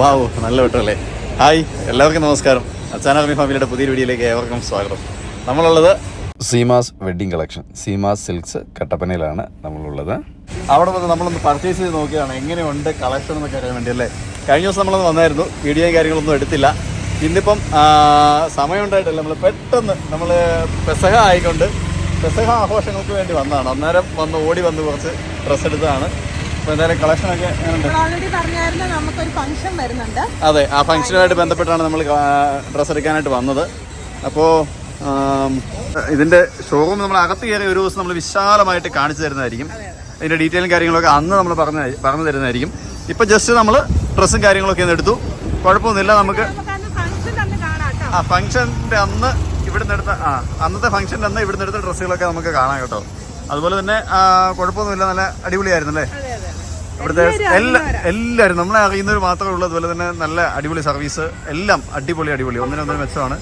വാവ് നല്ല വെട്ടല്ലേ ഹായ് എല്ലാവർക്കും നമസ്കാരം. അച്ചാനാർമി ഫാമിലിയുടെ പുതിയ വീഡിയോയിലേക്ക് ഏവർക്കും സ്വാഗതം. നമ്മളുള്ളത് Seemas wedding collection. Seemas silks കട്ടപ്പനയിലാണ് നമ്മളുള്ളത്. അവിടെ വന്ന് നമ്മളൊന്ന് പർച്ചേസ് ചെയ്ത് നോക്കിയാണ് എങ്ങനെയുണ്ട് കളക്ഷൻ എന്നൊക്കെ അറിയാൻ വേണ്ടി അല്ലേ? കഴിഞ്ഞ ദിവസം നമ്മളൊന്ന് വന്നായിരുന്നു വീഡിയോയും കാര്യങ്ങളൊന്നും എടുത്തില്ല. ഇന്നിപ്പം സമയമുണ്ടായിട്ടല്ല നമ്മൾ പെട്ടെന്ന് നമ്മൾ പെസഹ ആയിക്കൊണ്ട് പെസഹ ആഘോഷങ്ങൾക്ക് വേണ്ടി വന്നതാണ്. അന്നേരം വന്ന് ഓടി വന്ന് കുറച്ച് ഡ്രസ്സ് എടുത്തതാണ്. എന്തായാലും കളക്ഷനൊക്കെ എങ്ങനെയുണ്ട്? ഓൾറെഡി പറഞ്ഞായിരുന്നു നമുക്കൊരു ഫംഗ്ഷൻ വരുന്നുണ്ട്. അതെ ആ ഫംഗ്ഷനുമായിട്ട് ബന്ധപ്പെട്ടാണ് നമ്മൾ ഡ്രസ്സ് എടുക്കാനായിട്ട് വന്നത്. അപ്പോൾ ഇതിന്റെ ഷോറൂം നമ്മൾ അകത്ത് കയറി ഒരു ദിവസം നമ്മൾ വിശാലമായിട്ട് കാണിച്ചു തരുന്നതായിരിക്കും. അതിന്റെ ഡീറ്റെയിലും കാര്യങ്ങളൊക്കെ അന്ന് നമ്മൾ പറഞ്ഞു പറഞ്ഞു തരുന്നതായിരിക്കും. ഇപ്പൊ ജസ്റ്റ് നമ്മൾ ഡ്രസ്സും കാര്യങ്ങളൊക്കെ ഒന്ന് എടുത്തു. കുഴപ്പമൊന്നുമില്ല നമുക്ക് ആ ഫംഗ്ഷന്റെ അന്ന് ഇവിടുന്ന് എടുത്ത ആ അന്നത്തെ ഫംഗ്ഷന്റെ അന്ന് ഇവിടുന്ന് എടുത്ത ഡ്രസ്സുകളൊക്കെ നമുക്ക് കാണാം കേട്ടോ. അതുപോലെ തന്നെ കുഴപ്പമൊന്നുമില്ല നല്ല അടിപൊളിയായിരുന്നു അല്ലേ ഇവിടുത്തെ എല്ലാ എല്ലാവരും നമ്മളെ അറിയുന്നവർ മാത്രമേ ഉള്ളൂ. അതുപോലെ തന്നെ നല്ല അടിപൊളി സർവീസ്. എല്ലാം അടിപൊളി അടിപൊളി. ഒന്നിനൊന്നും മെച്ചമാണ്.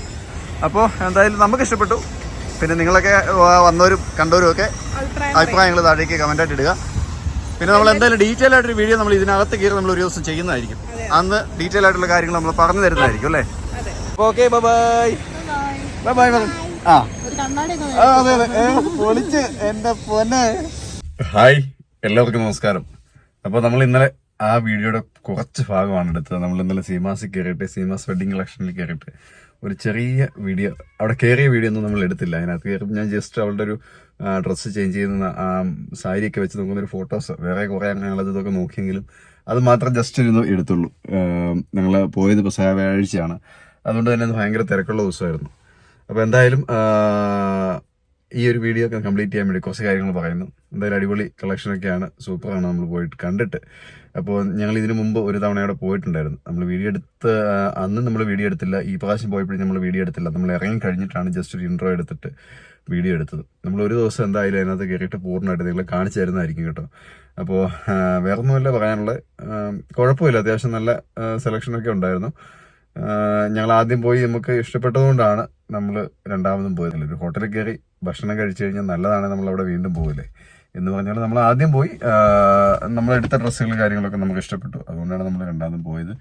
അപ്പോൾ എന്തായാലും നമുക്ക് ഇഷ്ടപ്പെട്ടു. പിന്നെ നിങ്ങളൊക്കെ വന്നവരും കണ്ടവരും ഒക്കെ അഭിപ്രായങ്ങൾ താഴേക്ക് കമന്റായിട്ട് ഇടുക. പിന്നെ നമ്മൾ എന്തായാലും ഡീറ്റെയിൽ ആയിട്ടൊരു വീഡിയോ നമ്മൾ ഇതിനകത്ത് കയറി നമ്മൾ ഒരു ദിവസം ചെയ്യുന്നതായിരിക്കും. അന്ന് ഡീറ്റെയിൽ ആയിട്ടുള്ള കാര്യങ്ങൾ നമ്മൾ പറഞ്ഞു തരുന്നതായിരിക്കും അല്ലേ? Okay bye bye bye bye ആ. അതെ അതെ. പൊളിച്ച് എന്റെ പൊന്നെ. ഹായ് എല്ലാവർക്കും നമസ്കാരം. അപ്പൊ നമ്മൾ ഇന്നലെ ആ വീഡിയോയുടെ കുറച്ച് ഭാഗമാണ് എടുത്തത്. നമ്മൾ ഇന്നലെ സീമാസിൽ കയറിയിട്ട് സീമാസ് വെഡിങ് കളക്ഷനിൽ കയറിയിട്ട് ഒരു ചെറിയ വീഡിയോ അവിടെ കയറിയ വീഡിയോ ഒന്നും നമ്മൾ എടുത്തില്ല. അതിനകത്ത് കയറി ഞാൻ ജസ്റ്റ് അവളുടെ ഒരു ഡ്രസ്സ് ചേഞ്ച് ചെയ്യുന്ന ആ സാരിയൊക്കെ വെച്ച് നോക്കുന്ന ഒരു ഫോട്ടോസ് വേറെ കുറെ ഞങ്ങളത് ഇതൊക്കെ നോക്കിയെങ്കിലും അത് മാത്രം ജസ്റ്റ് ഒരു എടുത്തുള്ളൂ. ഞങ്ങൾ പോയത് ഇപ്പോൾ വ്യാഴാഴ്ചയാണ്. അതുകൊണ്ട് തന്നെ ഭയങ്കര തിരക്കുള്ള ദിവസമായിരുന്നു. അപ്പോൾ എന്തായാലും ഈ ഒരു വീഡിയോ ഒക്കെ കംപ്ലീറ്റ് ചെയ്യാൻ വേണ്ടി കുറച്ച് കാര്യങ്ങൾ പറയുന്നു. എന്തായാലും അടിപൊളി കളക്ഷനൊക്കെയാണ് സൂപ്പറാണ് നമ്മൾ പോയിട്ട് കണ്ടിട്ട്. അപ്പോൾ ഞങ്ങൾ ഇതിനു മുമ്പ് ഒരു തവണ അവിടെ പോയിട്ടുണ്ടായിരുന്നു. നമ്മൾ വീഡിയോ എടുത്ത് അന്ന് നമ്മൾ വീഡിയോ എടുത്തില്ല. ഈ പ്രാവശ്യം പോയപ്പോഴും നമ്മൾ വീഡിയോ എടുത്തില്ല. നമ്മൾ ഇറങ്ങി കഴിഞ്ഞിട്ടാണ് ജസ്റ്റ് ഒരു ഇൻട്രോ എടുത്തിട്ട് വീഡിയോ എടുത്തത്. നമ്മൾ ഒരു ദിവസം എന്തായാലും അതിനകത്ത് കയറിയിട്ട് പൂർണമായിട്ട് നിങ്ങളെ കാണിച്ചു തരുന്നതായിരിക്കും കേട്ടോ. അപ്പോൾ വേറൊന്നുമല്ല പറയാനുള്ളത്. കുഴപ്പമില്ല. അത്യാവശ്യം നല്ല സെലക്ഷനൊക്കെ ഉണ്ടായിരുന്നു. ഞങ്ങൾ ആദ്യം പോയി നമുക്ക് ഇഷ്ടപ്പെട്ടതുകൊണ്ടാണ് നമ്മൾ രണ്ടാമതും പോയത്. ഒരു ഹോട്ടലിൽ കയറി ഭക്ഷണം കഴിച്ചു കഴിഞ്ഞാൽ നല്ലതാണ് നമ്മൾ അവിടെ വീണ്ടും പോകില്ലേ എന്ന് പറഞ്ഞാൽ നമ്മൾ ആദ്യം പോയി നമ്മൾ എടുത്ത ഡ്രസ്സുകൾ കാര്യങ്ങളൊക്കെ നമുക്ക് ഇഷ്ടപ്പെട്ടു. അതുകൊണ്ടാണ് നമ്മൾ രണ്ടാമതും പോയത്.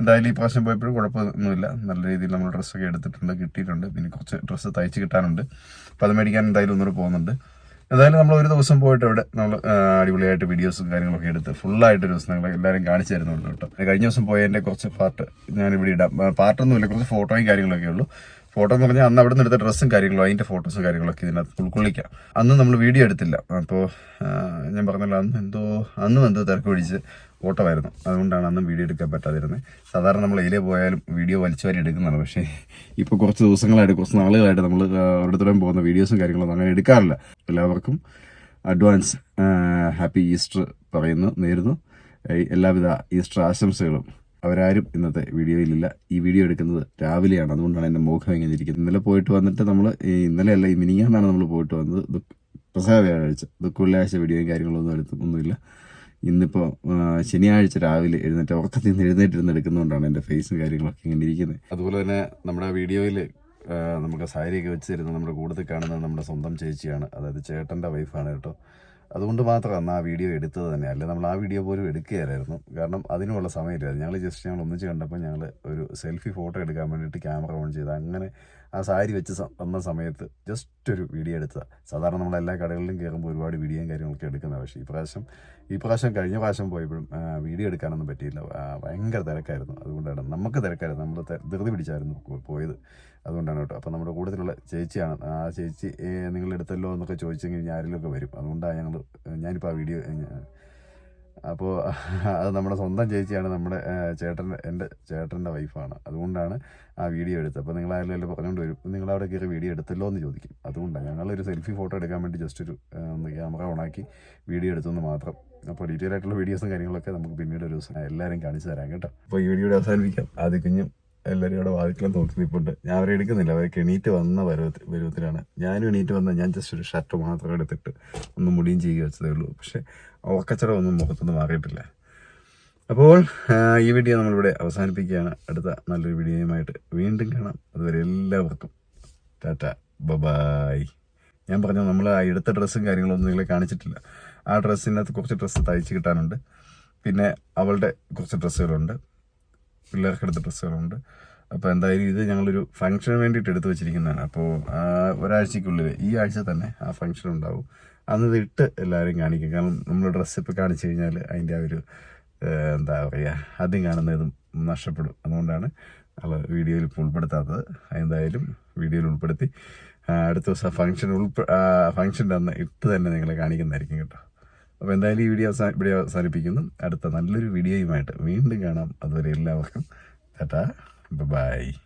എന്തായാലും ഈ പ്രാവശ്യം പോയപ്പോഴും കുഴപ്പമൊന്നുമില്ല. നല്ല രീതിയിൽ നമ്മൾ ഡ്രസ്സൊക്കെ എടുത്തിട്ടുണ്ട് കിട്ടിയിട്ടുണ്ട്. പിന്നെ കുറച്ച് ഡ്രസ്സ് തയ്ച്ച് കിട്ടാനുണ്ട്. അപ്പോൾ അത് മേടിക്കാൻ എന്തായാലും ഒന്നുകൂടെ പോകുന്നുണ്ട്. എന്തായാലും നമ്മൾ ഒരു ദിവസം പോയിട്ട് അവിടെ നമ്മൾ അടിപൊളിയായിട്ട് വീഡിയോസും കാര്യങ്ങളൊക്കെ എടുത്ത് ഫുള്ളായിട്ട് ഒരു ദിവസം നിങ്ങൾ എല്ലാവരും കാണിച്ചു തരുന്നുണ്ട് കേട്ടോ. കഴിഞ്ഞ ദിവസം പോയതിന്റെ കുറച്ച് പാർട്ട് ഞാൻ ഇവിടെ ഇടാം. പാർട്ടൊന്നുമില്ല കുറച്ച് ഫോട്ടോയും കാര്യങ്ങളൊക്കെ ഉള്ളൂ. ഫോട്ടോ എന്ന് പറഞ്ഞാൽ അന്ന് അവിടെ നിന്ന് എടുത്ത ഡ്രസ്സും കാര്യങ്ങളും അതിന്റെ ഫോട്ടോസും കാര്യങ്ങളൊക്കെ ഇതിനകത്ത് ഉൾക്കൊള്ളിക്കാം. അന്ന് നമ്മൾ വീഡിയോ എടുത്തില്ല. അപ്പോൾ ഞാൻ പറഞ്ഞല്ലോ അന്ന് എന്തോ അന്നും എന്തോ തിരക്ക് പിടിച്ച് ഓട്ടമായിരുന്നു. അതുകൊണ്ടാണ് അന്ന് വീഡിയോ എടുക്കാൻ പറ്റാതിരുന്നത് സാധാരണ നമ്മൾ എയിലേ പോയാലും വീഡിയോ വലിച്ചു വാരി എടുക്കുന്നതാണ്. പക്ഷേ ഇപ്പോൾ കുറച്ച് ദിവസങ്ങളായിട്ട് കുറച്ച് നാളുകളായിട്ട് നമ്മൾ അവിടുത്തോളം പോകുന്ന വീഡിയോസും കാര്യങ്ങളൊന്നും അങ്ങനെ എടുക്കാറില്ല. എല്ലാവർക്കും അഡ്വാൻസ് ഹാപ്പി ഈസ്റ്റർ പറയുന്നു നേരുന്നു. എല്ലാവിധ ഈസ്റ്റർ ആശംസകളും അവരാരും ഇന്നത്തെ വീഡിയോയിലില്ല. ഈ വീഡിയോ എടുക്കുന്നത് രാവിലെയാണ്. അതുകൊണ്ടാണ് എന്റെ മുഖം ഇങ്ങനെ ഇരിക്കുന്നത്. ഇന്നലെ പോയിട്ട് വന്നിട്ട് നമ്മൾ ഇന്നലെ അല്ല ഈ മിനിങ്ങാന്നാണ് നമ്മൾ പോയിട്ട് വന്നത്. പ്രസവ വ്യാഴാഴ്ച ദുഃഖ വെള്ളിയാഴ്ച വീഡിയോയും കാര്യങ്ങളൊന്നും എടുത്തൊന്നുമില്ല ഇന്നിപ്പോൾ ശനിയാഴ്ച രാവിലെ എഴുന്നേറ്റ് ഉറക്കത്തിൽ നിന്ന് എഴുന്നേറ്റിരുന്ന് എടുക്കുന്നതുകൊണ്ടാണ് എന്റെ ഫേസും കാര്യങ്ങളൊക്കെ ഇങ്ങനെ ഇരിക്കുന്നത്. അതുപോലെ തന്നെ നമ്മുടെ വീഡിയോയിൽ നമുക്ക് സാരിയൊക്കെ വെച്ച് തരുന്ന നമ്മുടെ കൂടുതൽ കാണുന്നത് നമ്മുടെ സ്വന്തം ചേച്ചിയാണ്. അതായത് ചേട്ടന്റെ വൈഫാണ് കേട്ടോ. അതുകൊണ്ട് മാത്രമാണ് ആ വീഡിയോ എടുത്തത് തന്നെ. അല്ല നമ്മൾ ആ വീഡിയോ പോലും എടുക്കുകയായിരുന്നു. കാരണം അതിനുള്ള സമയമില്ലായിരുന്നു. ഞങ്ങൾ ജസ്റ്റ് ഞങ്ങൾ ഒന്നിച്ച് കണ്ടപ്പോൾ ഞങ്ങൾ ഒരു സെൽഫി ഫോട്ടോ എടുക്കാൻ വേണ്ടിയിട്ട് ക്യാമറ ഓൺ ചെയ്ത് അങ്ങനെ ആ സാരി വെച്ച് വന്ന സമയത്ത് ജസ്റ്റ് ഒരു വീഡിയോ എടുത്തതാണ് സാധാരണ നമ്മൾ എല്ലാ കടകളിലും കയറുമ്പോൾ ഒരുപാട് വീഡിയോയും കാര്യങ്ങളൊക്കെ എടുക്കുന്നത്. പക്ഷേ ഈ പ്രാവശ്യം ഈ പ്രാവശ്യം കഴിഞ്ഞ പ്രാവശ്യം പോയപ്പോഴും വീഡിയോ എടുക്കാനൊന്നും പറ്റിയില്ല. ഭയങ്കര തിരക്കായിരുന്നു. അതുകൊണ്ടാണ് നമുക്ക് തിരക്കായിരുന്നു. നമ്മൾ ധൃതി പിടിച്ചായിരുന്നു പോയത്. അതുകൊണ്ടാണ് കേട്ടോ. അപ്പോൾ നമ്മുടെ കൂട്ടത്തിലുള്ള ചേച്ചിയാണ്. ആ ചേച്ചി നിങ്ങളെടുത്തല്ലോ എന്നൊക്കെ ചോദിച്ചെങ്കിൽ ഞാൻ വരും. അതുകൊണ്ടാണ് ഞങ്ങൾ ഞാനിപ്പോൾ ആ വീഡിയോ അപ്പോൾ അത് നമ്മുടെ സ്വന്തം ചേച്ചിയാണ് നമ്മുടെ ചേട്ടൻ എന്റെ ചേട്ടന്റെ വൈഫാണ്. അതുകൊണ്ടാണ് ആ വീഡിയോ എടുത്തത്. അപ്പോൾ നിങ്ങൾ ആരെങ്കിലും പറഞ്ഞുകൊണ്ട് വരും. നിങ്ങൾ അവിടെ കയറി വീഡിയോ എടുത്തല്ലോ എന്ന് ചോദിക്കും. അതുകൊണ്ടാണ് ഞങ്ങളൊരു സെൽഫി ഫോട്ടോ എടുക്കാൻ വേണ്ടി ജസ്റ്റ് ഒരു ക്യാമറ ഓണാക്കി വീഡിയോ എടുത്തെന്ന് മാത്രം. അപ്പോൾ ഡീറ്റെയിൽ ആയിട്ടുള്ള വീഡിയോസും കാര്യങ്ങളൊക്കെ നമുക്ക് പിന്നീട് ഒരു ദിവസം എല്ലാവരും കാണിച്ചു തരാം കേട്ടോ. അപ്പോൾ ഈ വീഡിയോ അവസാനിപ്പിക്കാം. ആദ്യ കുഞ്ഞും എല്ലാവരും അവിടെ വാതിക്കലും നോക്കി നിൽപ്പുണ്ട് ഞാൻ അവരെ എടുക്കുന്നില്ല. അവരൊക്കെ എണീറ്റ് വന്ന പരുവത്തിൽ പരുവത്തിലാണ്. ഞാനും എണീറ്റ് വന്ന ഞാൻ ജസ്റ്റ് ഒരു ഷർട്ട് മാത്രം എടുത്തിട്ട് ഒന്ന് മുടിയും ചെയ്യുക വെച്ചതേ ഉള്ളൂ. പക്ഷേ ഓക്കച്ചട ഒന്നും മുഖത്തൊന്നും മാറിയിട്ടില്ല. അപ്പോൾ ഈ വീഡിയോ നമ്മളിവിടെ അവസാനിപ്പിക്കുകയാണ്. അടുത്ത നല്ലൊരു വീഡിയോയുമായിട്ട് വീണ്ടും കാണാം. അതുവരെ എല്ലാവർക്കും ടാറ്റ. ബബായ്. ഞാൻ പറഞ്ഞു നമ്മൾ ആ എടുത്ത ഡ്രസ്സും കാര്യങ്ങളൊന്നും നിങ്ങളെ കാണിച്ചിട്ടില്ല. ആ ഡ്രസ്സിനകത്ത് കുറച്ച് ഡ്രസ്സ് തയ്ച്ച് കിട്ടാനുണ്ട്. പിന്നെ അവളുടെ കുറച്ച് ഡ്രസ്സുകളുണ്ട്. പിള്ളേർക്ക് എടുത്ത ഡ്രസ്സുകളുണ്ട്. അപ്പോൾ എന്തായാലും ഇത് ഞങ്ങളൊരു ഫംഗ്ഷന് വേണ്ടിയിട്ട് എടുത്തു വെച്ചിരിക്കുന്നതാണ്. അപ്പോൾ ഒരാഴ്ചക്കുള്ളിൽ ഈ ആഴ്ച തന്നെ ആ ഫംഗ്ഷൻ ഉണ്ടാവും. അന്ന് ഇത് ഇട്ട് എല്ലാവരും കാണിക്കും. കാരണം നമ്മൾ ഡ്രസ്സ് ഇപ്പോൾ കാണിച്ചു കഴിഞ്ഞാൽ അതിന്റെ ആ ഒരു എന്താ പറയുക ആദ്യം കാണുന്നതും നഷ്ടപ്പെടും. അതുകൊണ്ടാണ് അത് വീഡിയോയിൽ ഇപ്പോൾ ഉൾപ്പെടുത്താത്തത്. എന്തായാലും വീഡിയോയിൽ ഉൾപ്പെടുത്തി അടുത്ത ദിവസം ഫംഗ്ഷൻ ഉൾപ്പെ ഫംഗ്ഷന്റെ അന്ന് ഇട്ട് തന്നെ നിങ്ങളെ കാണിക്കുന്നതായിരിക്കും കേട്ടോ. അപ്പോൾ എന്തായാലും ഈ വീഡിയോ അവസാന ഇവിടെ അവസാനിപ്പിക്കുന്നു. അടുത്ത നല്ലൊരു വീഡിയോയുമായിട്ട് വീണ്ടും കാണാം. അതുവരെ എല്ലാവർക്കും ടാറ്റാ. ബൈ.